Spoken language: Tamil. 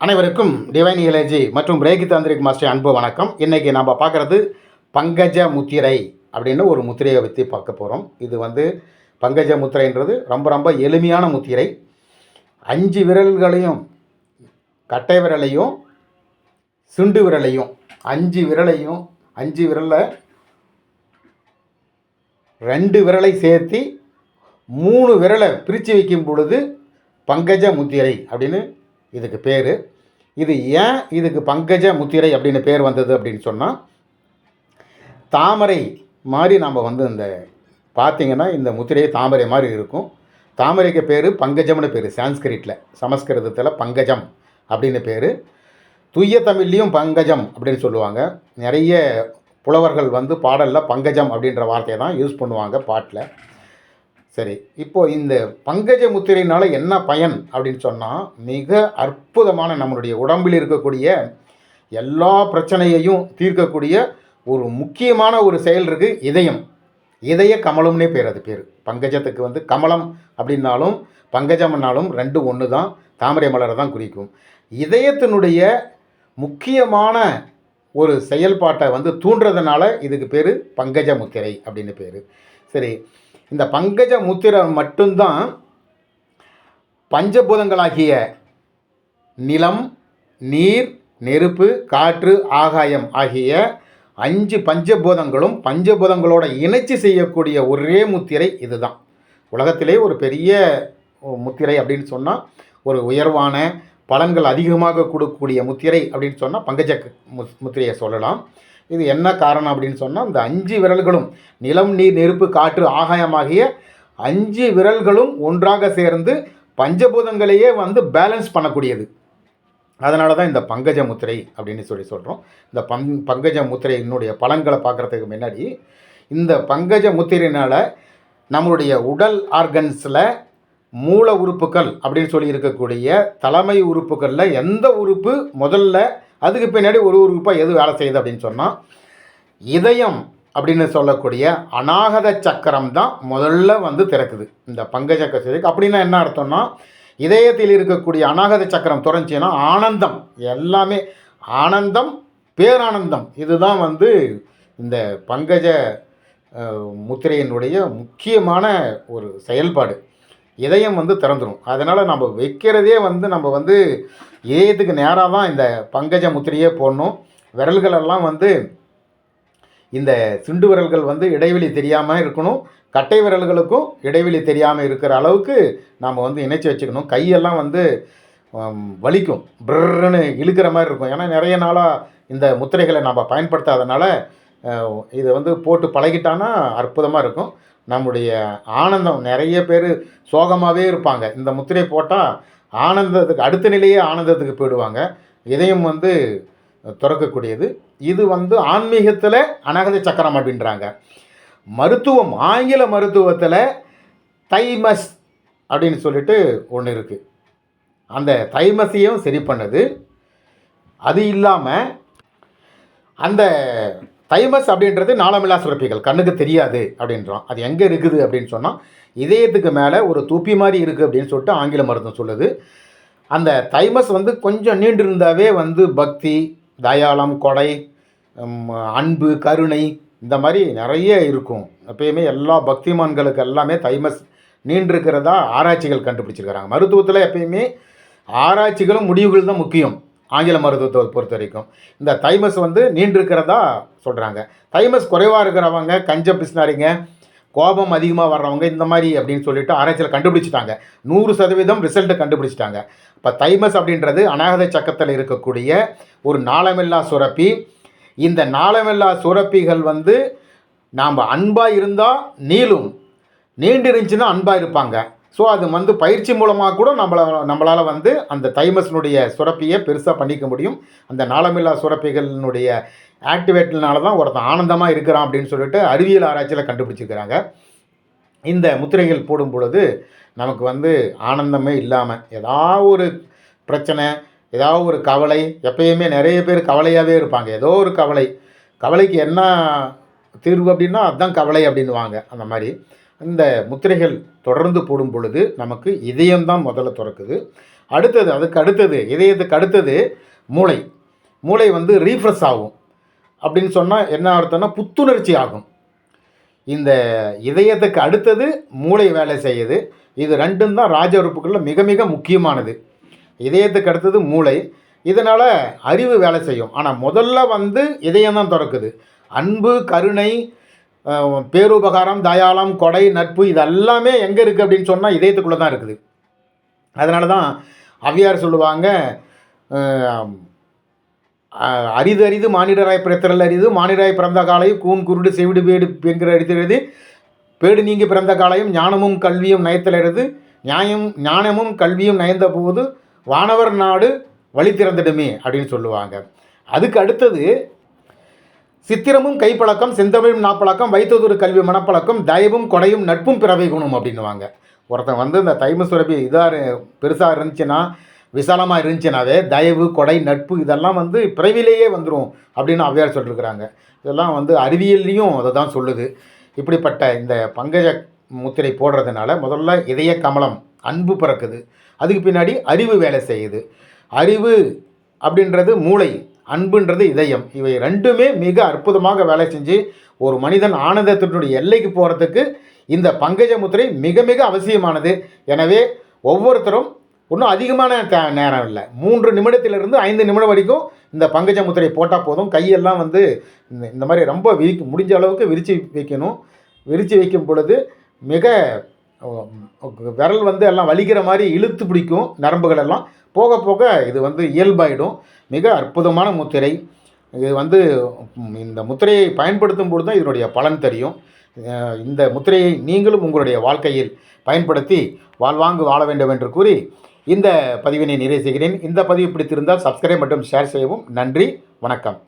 அனைவருக்கும் டிவைன் இலஜி மற்றும் பிரேகி தாந்திரிக் மாஸ்டர் அன்பு வணக்கம். இன்றைக்கி நம்ம பார்க்குறது பங்கஜ முத்திரை அப்படின்னு ஒரு முத்திரையை பற்றி பார்க்க போகிறோம் இது வந்து பங்கஜ முத்திரைன்றது ரொம்ப ரொம்ப எளிமையான முத்திரை. அஞ்சு விரல்களையும் கட்டை விரலையும் சுண்டு விரலையும் அஞ்சு விரலையும் அஞ்சு விரலில் ரெண்டு விரலை சேர்த்து மூணு விரலை பிரித்து வைக்கும் பொழுது பங்கஜ முத்திரை அப்படின்னு இதுக்கு பேர். இது ஏன் இதுக்கு பங்கஜ முத்திரை அப்படின்னு பேர் வந்தது அப்படின்னு சொன்னால் தாமரை மாதிரி நம்ம வந்து இந்த பார்த்தீங்கன்னா இந்த முத்திரை தாமரை மாதிரி இருக்கும். தாமரைக்கு பேர் பங்கஜம்னு பேர் சான்ஸ்கிரிட்டில் சமஸ்கிருதத்தில் பங்கஜம் அப்படின்னு பேர். தூய தமிழ்லேயும் பங்கஜம் அப்படின்னு சொல்லுவாங்க. நிறைய புலவர்கள் வந்து பாடலில் பங்கஜம் அப்படின்ற வார்த்தையை தான் யூஸ் பண்ணுவாங்க பாட்டில். சரி இப்போ இந்த பங்கஜ முத்திரையினால் என்ன பயன் அப்படின்னு சொன்னால் மிக அற்புதமான நம்மளுடைய உடம்பில் இருக்கக்கூடிய எல்லா பிரச்சனையையும் தீர்க்கக்கூடிய ஒரு முக்கியமான ஒரு செயல் இருக்குது இதயம். இதய கமலம்னே பேர் அது பேர். பங்கஜத்துக்கு வந்து கமலம் அப்படின்னாலும் பங்கஜம்னாலும் ரெண்டு ஒன்று தான் தாமரை மலரை தான் குறிக்கும். இதயத்தினுடைய முக்கியமான ஒரு செயல்பாட்டை வந்து தூண்டுறதுனால இதுக்கு பேர் பங்கஜ முத்திரை அப்படின்னு பேர். சரி இந்த பங்கஜ முத்திரை மட்டும்தான் பஞ்சபூதங்களாகிய நிலம் நீர் நெருப்பு காற்று ஆகாயம் ஆகிய அஞ்சு பஞ்சபூதங்களும் பஞ்சபூதங்களோட இணைச்சி செய்யக்கூடிய ஒரே முத்திரை இதுதான். உலகத்திலே ஒரு பெரிய முத்திரை அப்படின்னு சொன்னால் ஒரு உயர்வான பலன்கள் அதிகமாக கொடுக்கக்கூடிய முத்திரை அப்படின்னு சொன்னால் பங்கஜ முத்திரையை சொல்லலாம். இது என்ன காரணம் அப்படின்னு சொன்னால் இந்த அஞ்சு விரல்களும் நிலம் நீர் நெருப்பு காற்று ஆகாயமாகிய அஞ்சு விரல்களும் ஒன்றாக சேர்ந்து பஞ்சபூதங்களையே வந்து பேலன்ஸ் பண்ணக்கூடியது. அதனால தான் இந்த பங்கஜ முத்திரை அப்படின்னு சொல்லி சொல்கிறோம் இந்த பங் பங்கஜ முத்திரையினுடைய பலன்களை பார்க்குறதுக்கு முன்னாடி இந்த பங்கஜ முத்திரையினால் நம்மளுடைய உடல் ஆர்கன்ஸில் மூல உறுப்புகள் அப்படின்னு சொல்லி இருக்கக்கூடிய தலைமை உறுப்புகளில் எந்த உறுப்பு முதல்ல அதுக்கு பின்னாடி ஒரு உறுப்பாக எது வேலை செய்யுது அப்படின்னு சொன்னால் இதயம் அப்படின்னு சொல்லக்கூடிய அநாகத சக்கரம் தான் முதல்ல வந்து திறக்குது. இந்த பங்கஜ கசிதைக்கு அப்படின்னா என்ன அர்த்தம்னா இதயத்தில் இருக்கக்கூடிய அநாகத சக்கரம் துறஞ்சின்னா ஆனந்தம். எல்லாமே ஆனந்தம் பேரானந்தம். இதுதான் வந்து இந்த பங்கஜ முத்திரையினுடைய முக்கியமான ஒரு செயல்பாடு. இதயம் வந்து திறந்துடும் அதனால் நம்ம வைக்கிறதே வந்து நம்ம வந்து இதயத்துக்கு நேராக தான் இந்த பங்கஜ முத்திரையே போடணும். விரல்களெல்லாம் வந்து இந்த சிண்டு விரல்கள் வந்து இடைவெளி தெரியாமல் இருக்கணும். கட்டை விரல்களுக்கும் இடைவெளி தெரியாமல் இருக்கிற அளவுக்கு நாம் வந்து இணைச்சி வச்சுக்கணும். கையெல்லாம் வந்து வலிக்கும். பிரன்னு இழுக்கிற மாதிரி இருக்கும். ஏன்னா நிறைய நாளாக இந்த முத்திரைகளை நம்ம பயன்படுத்தாதனால இதை வந்து போட்டு பழகிட்டான்னா அற்புதமாக இருக்கும். நம்முடைய ஆனந்தம் நிறைய பேர் சோகமாகவே இருப்பாங்க. இந்த முத்திரை போட்டால் ஆனந்தத்துக்கு அடுத்த நிலையே ஆனந்தத்துக்கு போயிடுவாங்க. இதயம் வந்து திறக்கக்கூடியது. இது வந்து ஆன்மீகத்தில் அனகத சக்கரம் அப்படின்றாங்க. மருத்துவம் ஆங்கில மருத்துவத்தில் தைமஸ் அப்படின்னு சொல்லிட்டு ஒன்று இருக்குது அந்த தைமஸையும் சரி பண்ணுது. அது இல்லாமல் அந்த தைமஸ் அப்படின்றது நாளமில்லா சுரப்பிகள் கண்ணுக்கு தெரியாது அப்படின்றோம் அது எங்கே இருக்குது அப்படின்னு சொன்னால் இதயத்துக்கு மேலே ஒரு தூப்பி மாதிரி இருக்குது அப்படின்னு சொல்லிட்டு ஆங்கில மருத்துவம் சொல்லுது. அந்த தைமஸ் வந்து கொஞ்சம் நீண்டு இருந்தாவே வந்து பக்தி தயாளம் கொடை அன்பு கருணை இந்த மாதிரி நிறைய இருக்கும். எப்பயுமே எல்லா பக்திமான்களுக்கு எல்லாமே தைமஸ் நீண்டிருக்கிறதா ஆராய்ச்சிகள் கண்டுபிடிச்சிருக்கிறாங்க. மருத்துவத்தில் எப்பயுமே ஆராய்ச்சிகளும் முடிவுகள் தான் முக்கியம். ஆங்கில மருத்துவத்தை பொறுத்த வரைக்கும். இந்த தைமஸ் வந்து நீண்டிருக்கிறதா சொல்கிறாங்க தைமஸ் குறைவாக இருக்கிறவங்க கஞ்ச பிஸ்னாரிங்க கோபம் அதிகமாக வர்றவங்க இந்த மாதிரி அப்படின்னு சொல்லிட்டு ஆராய்ச்சியில் கண்டுபிடிச்சிட்டாங்க. நூறு சதவீதம் ரிசல்ட்டை கண்டுபிடிச்சிட்டாங்க. இப்போ தைமஸ் அப்படின்றது அநாகத சக்கத்தில் இருக்கக்கூடிய ஒரு நாளமில்லா சுரப்பி. இந்த நாளமில்லா சுரப்பிகள் வந்து நாம் அன்பாக இருந்தால் நீளும். நீண்டு இருந்துச்சுன்னா அன்பாக இருப்பாங்க. ஸோ அது வந்து பயிற்சி மூலமாக கூட நம்மளை நம்மளால் வந்து அந்த தைமஸினுடைய சுரப்பியை பெருசாக பண்ணிக்க முடியும். அந்த நாளமில்லா சுரப்பிகளினுடைய ஆக்டிவேட்னால தான் ஒருத்தன் ஆனந்தமாக இருக்கிறான் அப்படின்னு சொல்லிட்டு அறிவியல் ஆராய்ச்சியில் கண்டுபிடிச்சிருக்கிறாங்க இந்த முத்திரைகள் போடும் பொழுது நமக்கு வந்து ஆனந்தமே இல்லாமல் ஏதாவது ஒரு பிரச்சனை ஏதாவது ஒரு கவலை எப்பயுமே நிறைய பேர் கவலையாகவே இருப்பாங்க. ஏதோ ஒரு கவலை. கவலைக்கு என்ன தீர்வு அப்படின்னா அதுதான் கவலை அப்படின்வாங்க அந்த மாதிரி. இந்த முத்திரைகள் தொடர்ந்து போடும் பொழுது நமக்கு இதயம்தான் முதல்ல திறக்குது. அடுத்தது அதுக்கு அடுத்தது இதயத்துக்கு அடுத்தது மூளை. மூளை வந்து ரீஃப்ரெஷ் ஆகும். அப்படின்னு சொன்னால் என்ன அர்த்தம்னா புத்துணர்ச்சி ஆகும். இந்த இதயத்துக்கு அடுத்தது மூளை வேலை செய்யுது. இது ரெண்டும் தான் ராஜ உறுப்புகளில் மிக மிக முக்கியமானது. இதயத்துக்கு அடுத்தது மூளை. இதனால் அறிவு வேலை செய்யும். ஆனால் முதல்ல வந்து இதயம் தான் திறக்குது. அன்பு கருணை பேருபகாரம் தயாளம் கொடை நட்பு இதெல்லாமே எங்கே இருக்குது அப்படின்னு சொன்னால் இதயத்துக்குள்ளே தான் இருக்குது. அதனால தான் அவ்வியார் சொல்லுவாங்க அரிது அரிது மானிடராய் பிறத்தல் அரிது மானிடராய் பிறந்த காலையும் கூன் குருடு செவிடு பேடு என்கிற அடித்தது பேடு நீங்கி பிறந்த காலையும் ஞானமும் கல்வியும் நயத்தலருது நியாயம் ஞானமும் கல்வியும் நயந்த போது வானவர் நாடு வழி திறந்துடுமே அப்படின்னு சொல்லுவாங்க. அதுக்கு அடுத்தது சித்திரமும் கைப்பழக்கம் செந்தமிழும் நாப்பழக்கம் வைத்ததொரு கல்வி மனப்பழக்கம் தயவும் கொடையும் நட்பும் பிறவை குணம் அப்படின்னுவாங்க. ஒருத்தன் வந்து இந்த தைம சுரபி இதாக பெருசாக இருந்துச்சுன்னா விசாலமாக இருந்துச்சுனாவே தயவு கொடை நட்பு இதெல்லாம் வந்து பிறவிலேயே வந்துடும் அப்படின்னு ஔவையார் சொல்லியிருக்கிறாங்க இதெல்லாம் வந்து அறிவியல்லையும் அதை தான் சொல்லுது. இப்படிப்பட்ட இந்த பங்கஜ முத்திரை போடுறதுனால முதல்ல இதய கமலம் அன்பு பிறக்குது. அதுக்கு பின்னாடி அறிவு வேலை செய்யுது. அறிவு அப்படின்றது மூளை அன்புன்றது இதயம். இவை ரெண்டுமே மிக அற்புதமாக வேலை செஞ்சு ஒரு மனிதன் ஆனந்தத்தினுடைய எல்லைக்கு போகிறதுக்கு இந்த பங்கஜ முத்திரை மிக மிக அவசியமானது. எனவே ஒவ்வொருத்தரும் ஒன்றும் அதிகமான த நேரம் இல்லை. மூன்று நிமிடத்திலிருந்து ஐந்து நிமிடம் வரைக்கும் இந்த பங்கஜ முத்திரை போட்டால் போதும். கையெல்லாம் வந்து இந்த இந்த மாதிரி ரொம்ப விரிக்க முடிஞ்ச அளவுக்கு விரித்து வைக்கணும். விரித்து வைக்கும் பொழுது மிக விரல் வந்து எல்லாம் வலிக்கிற மாதிரி இழுத்து பிடிக்கும் நரம்புகள் எல்லாம் போக போக இது வந்து இயல்பாயிடும். மிக அற்புதமான முத்திரை. இது வந்து இந்த முத்திரையை பயன்படுத்தும் பொழுது தான் இதனுடைய பலன் தெரியும். இந்த முத்திரையை நீங்களும் உங்களுடைய வாழ்க்கையில் பயன்படுத்தி வாழ்வாங்கு வாழ வேண்டும் என்று கூறி இந்த பதிவினை நிறைவு செய்கிறேன். இந்த பதிவு பிடித்திருந்தால் சப்ஸ்கிரைப் மற்றும் ஷேர் செய்யவும் நன்றி. வணக்கம்.